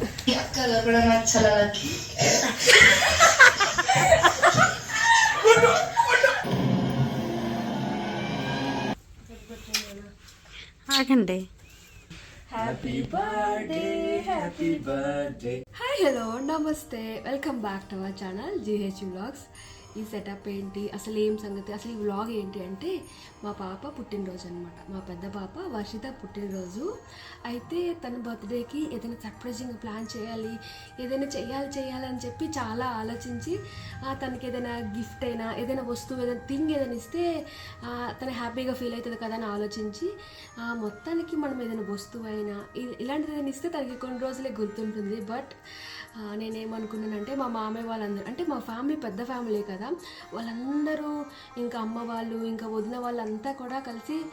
ఈ అక్క దొరకడం నాకు చాలా లక్కీ ఆగండి హాయ్ హలో నమస్తే welcome back to our channel GH vlogs ఈ సెటప్ ఏంటి? అసలు ఏం సంగతి? అసలు ఈ వ్లాగ్ ఏంటి అంటే మా పాప పుట్టినరోజు అనమాట మా పెద్ద పాప వర్షిత పుట్టినరోజు. అయితే తన బర్త్డేకి ఏదైనా సర్ప్రైజింగ్ ప్లాన్ చేయాలి ఏదైనా చేయాలి చేయాలని చెప్పి చాలా ఆలోచించి తనకి ఏదైనా గిఫ్ట్ అయినా ఏదైనా వస్తువు ఏదైనా థింగ్ ఏదైనా ఇస్తే తను హ్యాపీగా ఫీల్ అవుతుంది కదా అని ఆలోచించి మొత్తానికి మనం ఏదైనా వస్తువు అయినా ఇలాంటిది ఏదైనా ఇస్తే తనకి కొన్ని రోజులే గుర్తుంటుంది. బట్ నేనేమనుకున్నానంటే మా మామయ్య వాళ్ళందరూ అంటే మా ఫ్యామిలీ పెద్ద ఫ్యామిలీ కదా. వాళ్ళందరూ ఇంకా అమ్మ వాళ్ళు ఇంకా వదిన వాళ్ళంతా కూడా కలిసి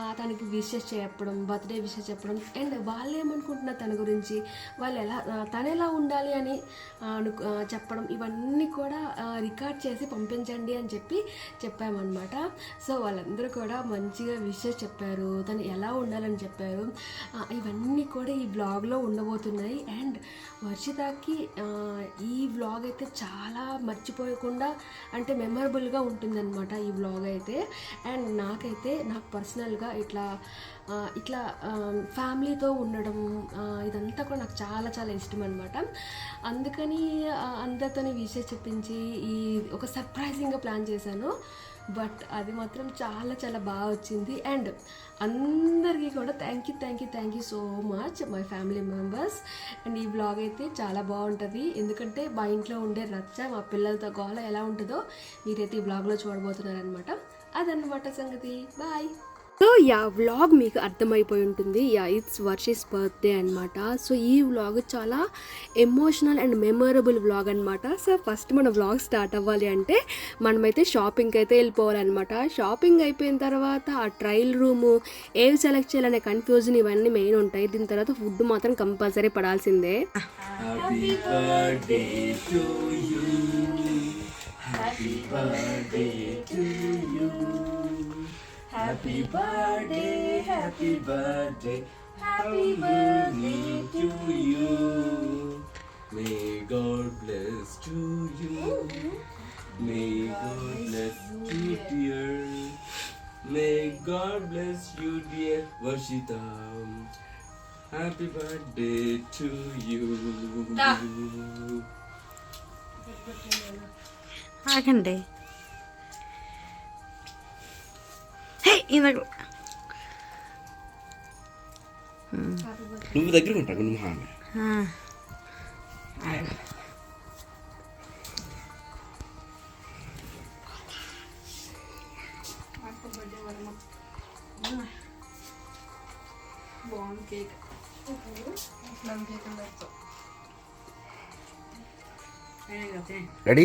తనకి విషెస్ చెప్పడం బర్త్డే విషెస్ చెప్పడం. అండ్ వాళ్ళు ఏమనుకుంటున్నారు తన గురించి? వాళ్ళు ఎలా తను ఎలా ఉండాలి అని అను- చెప్పడం. ఇవన్నీ కూడా రికార్డ్ చేసి పంపించండి అని చెప్పి చెప్పామన్నమాట. సో వాళ్ళందరూ కూడా మంచిగా విషెస్ చెప్పారు. తను ఎలా ఉండాలని చెప్పారు. ఇవన్నీ కూడా ఈ బ్లాగ్లో ఉండబోతున్నాయి. అండ్ వర్షిత ఆ, ఈ వ్లాగ్ అయితే చాలా మర్చిపోయకుండా అంటే మెమరబుల్గా ఉంటుందన్నమాట ఈ వ్లాగ్ అయితే. అండ్ నాకైతే నాకు పర్సనల్గా ఇట్లా ఇట్లా ఫ్యామిలీతో ఉండడం ఇదంతా కూడా నాకు చాలా చాలా ఇష్టం అనమాట అందుకని అందరితోని విషయం చెప్పించి ఈ ఒక సర్ప్రైజింగ్గా ప్లాన్ చేశాను. బట్ అది మాత్రం చాలా చాలా బాగా వచ్చింది. అండ్ అందరికీ కూడా thank you thank you thank you so much my family members and ఈ బ్లాగ్ అయితే చాలా బాగుంటుంది. ఎందుకంటే మా ఇంట్లో ఉండే రచ్చ మా పిల్లలతో గోళ ఎలా ఉంటుందో మీరైతే ఈ బ్లాగ్లో చూడబోతున్నారనమాట అదన్నమాట సంగతి. బాయ్ సో యా వ్లాగ్ మీకు అర్థమైపోయి ఉంటుంది. యా ఇట్స్ వర్షిస్ బర్త్డే అనమాట సో ఈ వ్లాగ్ చాలా ఎమోషనల్ అండ్ మెమొరబుల్ వ్లాగ్ అనమాట సో ఫస్ట్ మన వ్లాగ్ స్టార్ట్ అవ్వాలి అంటే మనమైతే షాపింగ్కి అయితే వెళ్ళిపోవాలన్నమాట. షాపింగ్ అయిపోయిన తర్వాత ఆ ట్రయల్ రూము ఏవి సెలెక్ట్ చేయాలనే కన్ఫ్యూజన్ ఇవన్నీ మెయిన్ ఉంటాయి. దీని తర్వాత ఫుడ్ మాత్రం కంపల్సరీ పడాల్సిందే. Happy birthday to you. Happy birthday to you. Happy birthday, happy birthday, happy birthday to you. May God bless to you. May God bless you, dear. May God bless you, dear Vashita. Happy birthday to you. ఆగండి నువ్వు దగ్గర ఉంటావు నువ్వు హామీ ఆ, ready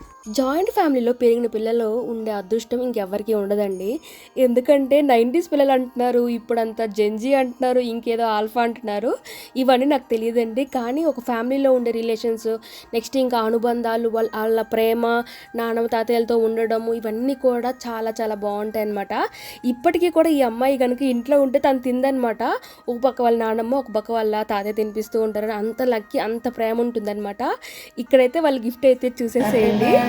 Joint ఫ్యామిలీలో పెరిగిన పిల్లలు ఉండే అదృష్టం ఇంకెవ్వరికీ ఉండదండి. ఎందుకంటే నైంటీస్ పిల్లలు అంటున్నారు ఇప్పుడంతా జెంజీ అంటున్నారు ఇంకేదో ఆల్ఫా అంటున్నారు. ఇవన్నీ నాకు తెలియదండి. కానీ ఒక ఫ్యామిలీలో ఉండే రిలేషన్స్ నెక్స్ట్ ఇంకా అనుబంధాలు వాళ్ళ వాళ్ళ ప్రేమ నాన్నమ్మ తాతయ్యలతో ఉండడము ఇవన్నీ కూడా చాలా చాలా బాగుంటాయి అనమాట ఇప్పటికీ కూడా ఈ అమ్మాయి కనుక ఇంట్లో ఉంటే తను తిందనమాట ఒక పక్క వాళ్ళ నాన్నమ్మ ఒక పక్క వాళ్ళ తాతయ్య తినిపిస్తూ ఉంటారు అంత లక్కీ అంత ప్రేమ ఉంటుందన్నమాట. ఇక్కడైతే వాళ్ళ గిఫ్ట్ అయితే చూసేసేయండి.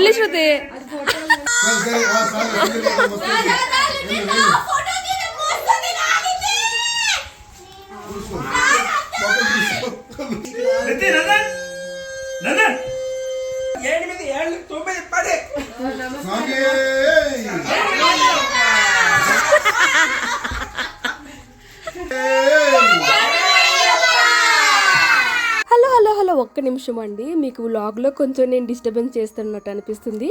இல்ல ஸ்ருதி ஏழு ஏழு தொம்பது பாடு. ఒక్క నిమిషం అండి. మీకు వ్లాగ్లో కొంచెం నేను డిస్టర్బెన్స్ చేస్తున్నట్టు అనిపిస్తుంది.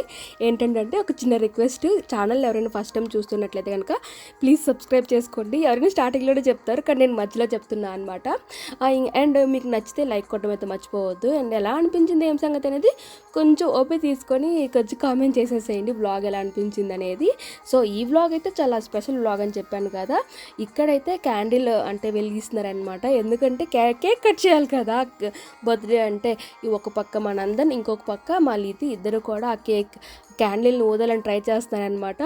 ఏంటంటే ఒక చిన్న రిక్వెస్ట్ ఛానల్ ఎవరైనా ఫస్ట్ టైం చూస్తున్నట్లయితే కనుక ప్లీజ్ సబ్స్క్రైబ్ చేసుకోండి. ఎవరైనా స్టార్టింగ్లోనే చెప్తారు కానీ నేను మధ్యలో చెప్తున్నా అనమాట అండ్ మీకు నచ్చితే లైక్ కొట్టడం అయితే మర్చిపోవద్దు. అండ్ ఎలా అనిపించింది ఏం సంగతి అనేది కొంచెం ఓపి తీసుకొని కొంచెం కామెంట్ చేసేసేయండి వ్లాగ్ ఎలా అనిపించింది అనేది. సో ఈ వ్లాగ్ అయితే చాలా స్పెషల్ వ్లాగ్ అని చెప్పాను కదా. ఇక్కడైతే క్యాండిల్ అంటే వెలిగిస్తున్నారనమాట ఎందుకంటే కే కేక్ కట్ చేయాలి కదా బర్త్డే అంటే. ఈ ఒక పక్క మనందన్ ఇంకొక పక్క మా లీతి ఇద్దరు కూడా ఆ కేక్ క్యాండిల్ని ఊదాలని ట్రై చేస్తున్నారనమాట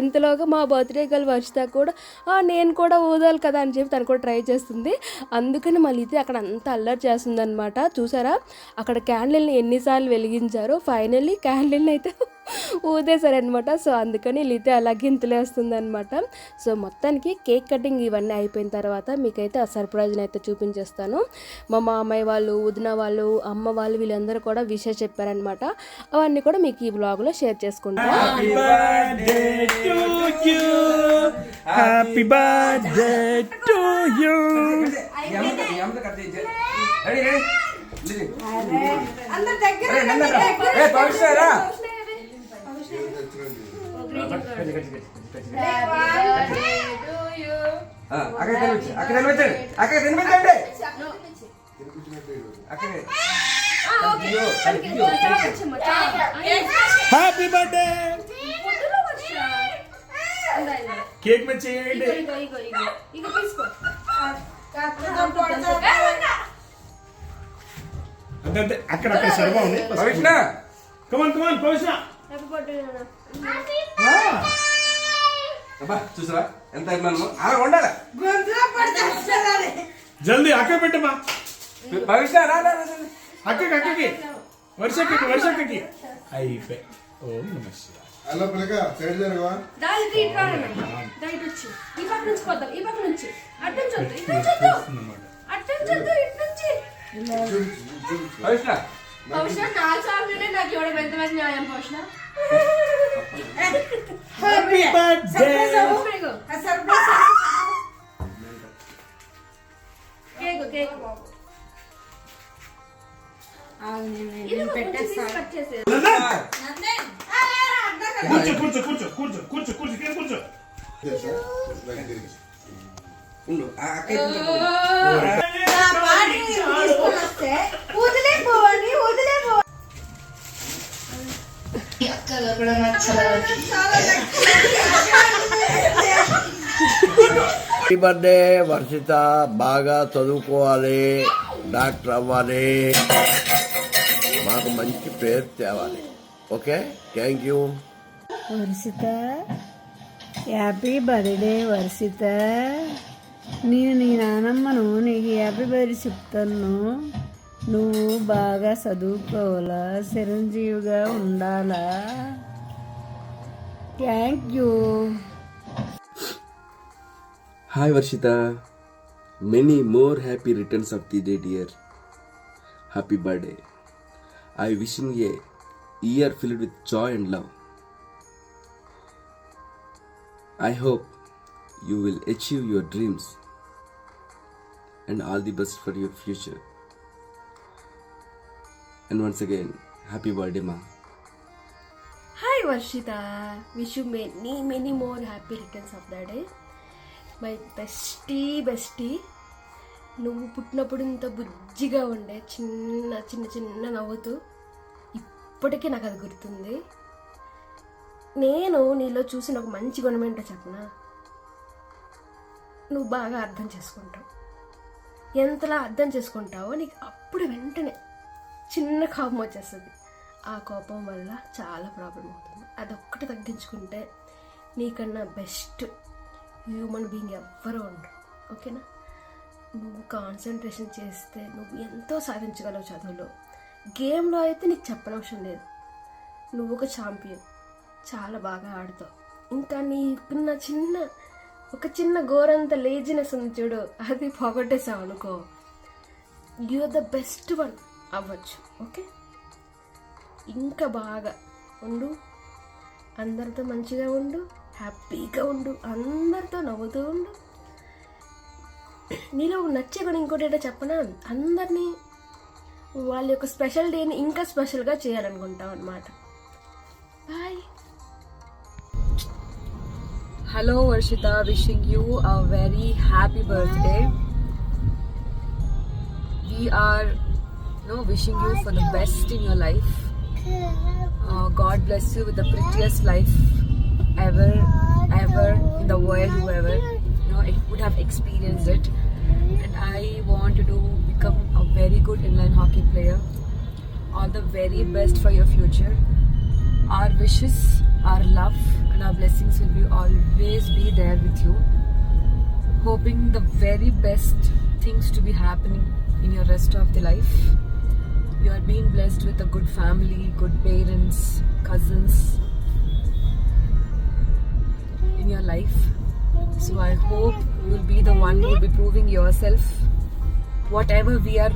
ఎంతలోగా మా బర్త్డే గర్ల్ వర్షిత కూడా నేను కూడా ఊదాలి కదా అని చెప్పి తను కూడా ట్రై చేస్తుంది. అందుకని మా లీతి అక్కడ అంతా అల్లరి చేస్తుందన్నమాట. చూసారా? అక్కడ క్యాండిల్ని ఎన్నిసార్లు వెలిగించారో ఫైనల్లీ క్యాండిల్ని అయితే ఊదేశారనమాట. సో అందుకని లితే అలా గింతలేస్తుంది అనమాట సో మొత్తానికి కేక్ కటింగ్ ఇవన్నీ అయిపోయిన తర్వాత మీకైతే ఆ సర్ప్రైజ్ని అయితే చూపించేస్తాను. మా మామయ్య వాళ్ళు వదిన వాళ్ళు అమ్మ వాళ్ళు వీళ్ళందరూ కూడా విషయం చెప్పారనమాట. అవన్నీ కూడా మీకు ఈ బ్లాగ్లో షేర్ చేసుకుంటాను birthday to you. అక్కడ తినిపించండి అక్కడ తినిపించండి అక్కడ అక్కడే హ్యాపీ బర్త్డే కేక్ మీద చేయండి అంతే అక్కడ అక్కడ సర్వా ఉంది. కమాన్ కమాన్ పవిష్ణ అబ్బా చూసావా ఎంత అభిమానము? అలా ఉండాలి. జల్దీ అక్క పెట్టమా భవిష్ణ రా రా, రా, రా. అక్కకి అక్కకి. వర్షక్కకి వర్షక్కకి. అయిపోయి ఓం నమ శివాయ. హలో పిల్లక సైడ్ జరగవా? ఈ పక్క నుంచి కొద్దాం ఈ పక్క నుంచి. అటు నుంచి వద్దు. ఇటు నుంచి వద్దు. అన్నమాట అటు నుంచి వద్దు. ఇటు నుంచి. భవిష్ణ బహుశా నా సార్లునే నాకు ఇవ్వడం ఎంత న్యాయం పోషణ హ్యాపీ బర్త్డే కేక్ కేక్ కూర్చో కూర్చో కూర్చో కూర్చో కూర్చో కూర్చో కింద కూర్చో. తెలుసా లైట్ హ్యాపీ బర్త్డే వర్షిత. బాగా చదువుకోవాలి. డాక్టర్ అవ్వాలి. మాకు మంచి పేరు తేవాలి. Okay? Thank you Varshita. Happy birthday Varshita. నేను నీ నానమ్మను నీకు హ్యాపీ బర్త్డే చెప్తాను. నువ్వు బాగా చదువుకోవాలా చిరంజీవిగా ఉండాలా thank you Hi Varshita. Many more happy returns of the day, dear. Happy birthday. I wishing you a year filled with joy and love. I hope you will achieve your dreams and all the best for your and once again happy birthday మా hi Varshita wish you many many more happy returns of the day my bestie bestie నువ్వు పుట్టినప్పుడు ఇంత బుజ్జిగా ఉండే చిన్న చిన్న చిన్న నవ్వుతూ ఇప్పటికీ నాకు అది గుర్తుంది. నేను నీలో చూసిన ఒక మంచి గుణం ఏంటో చెప్పనా? నువ్వు బాగా అర్థం చేసుకుంటావు. ఎంతలా అర్థం చేసుకుంటావో నీకు అప్పుడు వెంటనే చిన్న కోపం వచ్చేస్తుంది. ఆ కోపం వల్ల చాలా ప్రాబ్లం అవుతుంది. అదొక్కటి తగ్గించుకుంటే నీకన్నా బెస్ట్ హ్యూమన్ బీయింగ్ ఎవ్వరూ ఉండరు. ఓకేనా నువ్వు కాన్సన్ట్రేషన్ చేస్తే నువ్వు ఎంతో సాధించగలవు చదువులో. గేమ్లో అయితే నీకు చెప్పనవసరం లేదు. నువ్వు ఒక ఛాంపియన్ చాలా బాగా ఆడుతావు. ఇంకా నీకున్న చిన్న ఒక చిన్న ఘోరంత లేజినెస్ ఉంది చూడు. అది పోగొట్టేసావు అనుకో. యూఆర్ ద బెస్ట్ వన్ అవ్వచ్చు. ఓకే? ఇంకా బాగా ఉండు. అందరితో మంచిగా ఉండు. హ్యాపీగా ఉండు. అందరితో నవ్వుతూ ఉండు. నీలో నచ్చే కూడా ఇంకోటి ఏంటో చెప్పనా? అందరినీ వాళ్ళ యొక్క స్పెషల్ డేని ఇంకా స్పెషల్గా చేయాలనుకుంటాం అనమాట bye. Hello Varshita wishing you a very happy birthday. We are know, wishing you for the best in your life. Uh, God bless you with the prettiest life ever, ever in the world whoever you know it would have experienced it. And I want to become a very good inline hockey player. All the very best for your future. Our wishes, our love, and our blessings will be always be there with you hoping the very best things to be happening in your rest of the life you are being blessed with a good family, good parents, cousins in your life. So I hope you will be the one who will be proving yourself. Whatever we are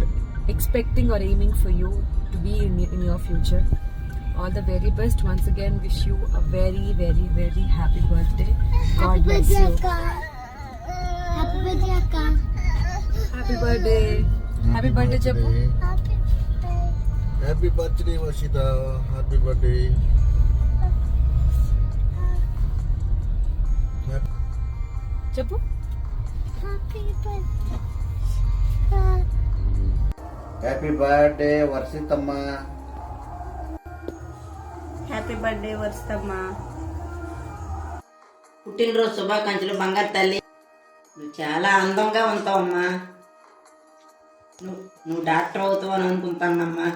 expecting or aiming for you to be in, in your future. All the very best. Once again, wish you a very, very, very happy birthday. God bless you. Happy birthday, Happy birthday. Happy birthday, Chappu. Happy birthday Varshita happy birthday చెప్పు happy birthday వర్షితమ్మ happy birthday వర్షితమ్మ పుట్టినరోజు శుభాకాంక్షలు బంగారు తల్లి. నువ్వు చాలా అందంగా ఉంటావమ్మా. నువ్వు నువ్వు డాక్టర్ అవుతావు అని అనుకుంటానమ్మా.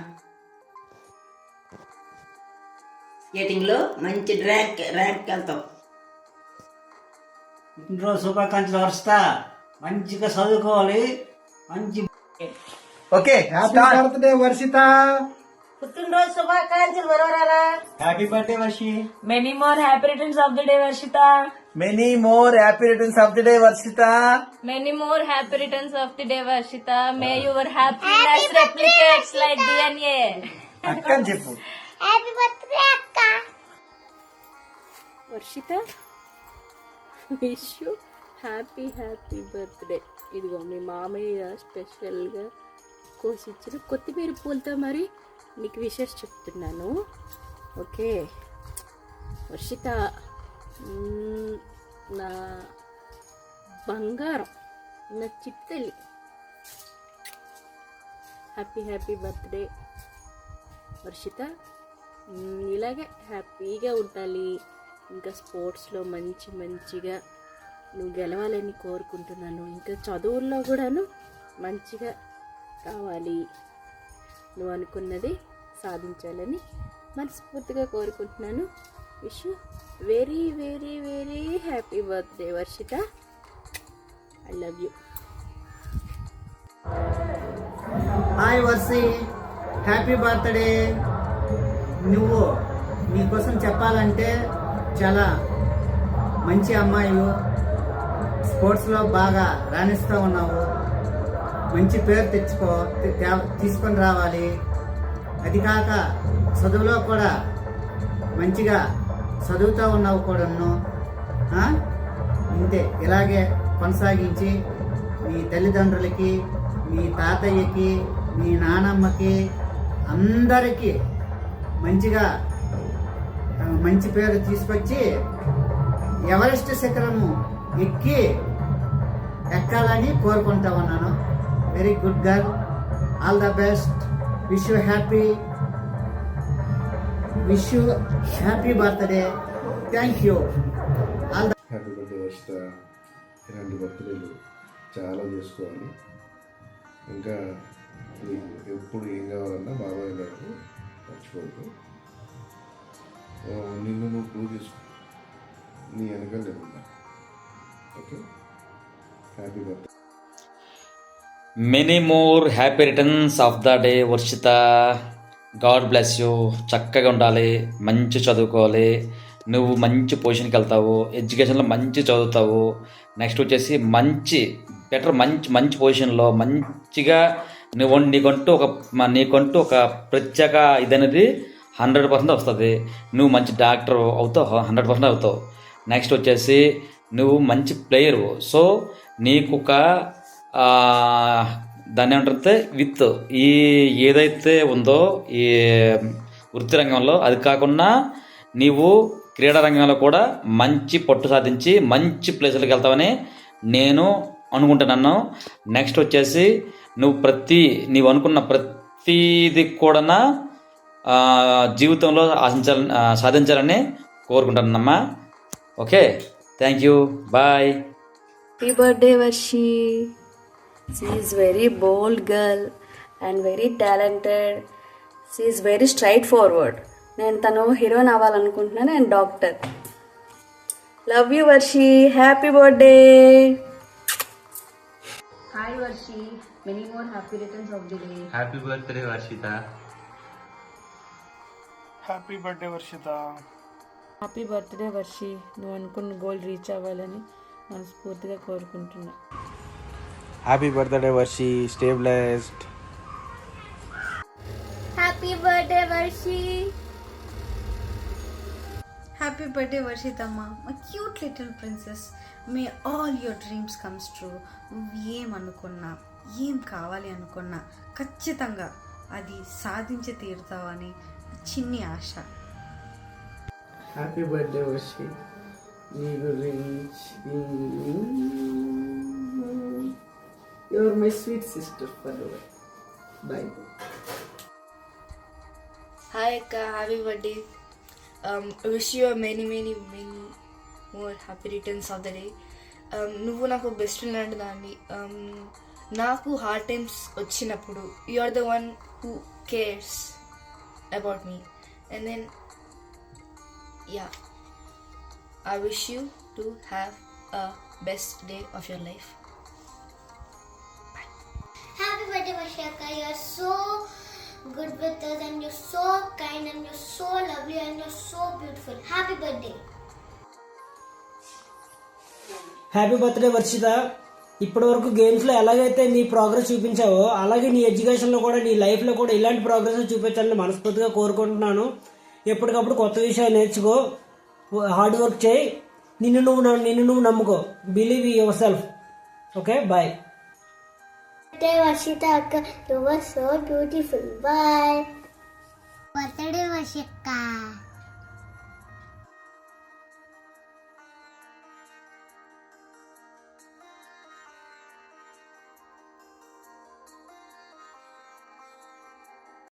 స్కేటింగ్లో మంచి ర్యాంక్ ర్యాంక్ వెళ్తావు పుట్టినరోజు శుభాకాంక్షలు వరుస్తా మంచిగా చదువుకోవాలి. మంచి ఓకే హ్యాపీ బర్త్డే వర్షిత పుట్టినరోజు శుభాకాంక్షలు వరవరారా happy birthday Varshi Many more happy returns of the day, Varshita. Many more happy returns of the day Varshita Many more happy returns of the day, Varshita. May your happiness replicates like DNA. అక్క అని చెప్పు. Varshita. Wish you happy happy birthday ఇదిగో మీ మామయ్య స్పెషల్గా కోసిచ్చిన కొత్తిమీర పూలతో మరి నీకు విషెస్ చెప్తున్నాను. ఓకే వర్షిత నా బంగారం నా చిత్తలి హ్యాపీ హ్యాపీ బర్త్డే వర్షిత ఇలాగే హ్యాపీగా ఉండాలి. ఇంకా స్పోర్ట్స్లో మంచి మంచిగా నువ్వు గెలవాలని కోరుకుంటున్నాను. ఇంకా చదువుల్లో కూడాను మంచిగా కావాలి. నువ్వు అనుకున్నది సాధించాలని మనస్ఫూర్తిగా కోరుకుంటున్నాను. Wish very very very happy birthday Varshita. I love you. Hi Varshi happy birthday. నువ్వు నీకోసం చెప్పాలంటే చాలా మంచి అమ్మాయిలు స్పోర్ట్స్లో బాగా రాణిస్తూ ఉన్నావు. మంచి పేరు తెచ్చుకో తీసుకొని రావాలి. అది కాక చదువులో కూడా మంచిగా చదువుతూ ఉన్నావు కూడాను. ఇంతే. ఇలాగే కొనసాగించి మీ తల్లిదండ్రులకి మీ తాతయ్యకి మీ నానమ్మకి అందరికీ మంచిగా మంచి పేరు తీసుకొచ్చి ఎవరెస్ట్ శిఖరము ఎక్కి ఎక్కాలని కోరుకుంటా ఉన్నాను. Very good girl all the best wish you happy wish you happy birthday thank you all the happy birthday Varshita ఇలాంటి బర్త్డేలు చాలా చేసుకోవాలి. ఇంకా ఎప్పుడు ఏం కావాలన్నా బాబాయ్ గారు మర్చిపోవద్దు. నిన్ను నువ్వు ప్రూవ్ చేసుకో. నీ వెనకాల ఉన్నా okay happy birthday many more happy returns of the day Varshita God bless you చక్కగా ఉండాలి. మంచి చదువుకోవాలి. నువ్వు మంచి పొజిషన్కి వెళ్తావు. ఎడ్యుకేషన్లో మంచి చదువుతావు. నెక్స్ట్ వచ్చేసి మంచి బెటర్ మంచి మంచి పొజిషన్లో మంచిగా నువ్వు నీకంటూ ఒక నీకంటూ ఒక ప్రత్యేక ఇదనేది హండ్రెడ్ పర్సెంట్ వస్తుంది. నువ్వు మంచి డాక్టర్ అవుతావు హండ్రెడ్ పర్సెంట్ అవుతావు. నెక్స్ట్ వచ్చేసి నువ్వు మంచి ప్లేయర్. సో నీకు ఒక దాన్ని ఏమంటారంటే విత్ ఈ ఏదైతే ఉందో ఈ వృత్తి రంగంలో అది కాకుండా నీవు క్రీడా రంగంలో కూడా మంచి పట్టు సాధించి మంచి ప్లేసులకు వెళ్తావని నేను అనుకుంటున్నాను. నెక్స్ట్ వచ్చేసి నువ్వు ప్రతి నీవు అనుకున్న ప్రతిది కూడా జీవితంలో ఆశించాలని ఆ, సాధించాలని కోరుకుంటానమ్మా okay thank you bye happy birthday Varshi is very bold girl and very talented is very straight forward నేను తను heroine అవ్వాలనుకుంటున్నాను and doctor love you Varshi happy birthday hi Varshi many more happy returns of the day happy birthday Varshita happy birthday Varshita happy birthday Varshi నువ్వు అనుకున్న goal reach అవ్వాలని మనస్ఫూర్తిగా కోరుకుంటున్నా. Happy birthday Varshi stay blessed happy birthday Varshi happy birthday వర్షితమ్మ మా cute little princess may all your dreams comes true నువ్వు ఏం అనుకున్నా ఏం కావాలి అనుకున్నా ఖచ్చితంగా అది సాధించి తీరుతావని చిన్ని ఆశ. హ్యాపీ బర్త్డే వర్షి నీ గురించి your my sweet sister for bye hi అక్క happy birthday wish you many many many more happy returns of the day నువ్వు నాకు బెస్ట్ ఫ్రెండ్ దాన్ని. Um, నాకు హార్డ్ టైమ్స్ వచ్చినప్పుడు you are the one who cares about me. And then, yeah, I wish you to have a best day of your life. Bye. Happy birthday, Mashaka. You're so good with us, and you're so kind, and you're so lovely, and you're so beautiful. Happy birthday. Happy birthday, Varshita. ఇప్పటి వరకు గేమ్స్లో ఎలాగైతే నీ progress చూపించావో అలాగే నీ ఎడ్యుకేషన్లో కూడా నీ లైఫ్లో కూడా ఇలాంటి ప్రోగ్రెస్ చూపించాలని మనస్ఫూర్తిగా కోరుకుంటున్నాను ఎప్పటికప్పుడు కొత్త విషయాలు నేర్చుకో హార్డ్ వర్క్ చేయి నిన్ను నువ్వు నిన్ను నువ్వు నమ్ముకో believe yourself okay bye Vashita. Akka. You were so beautiful. Bye. Birthday, Vashika.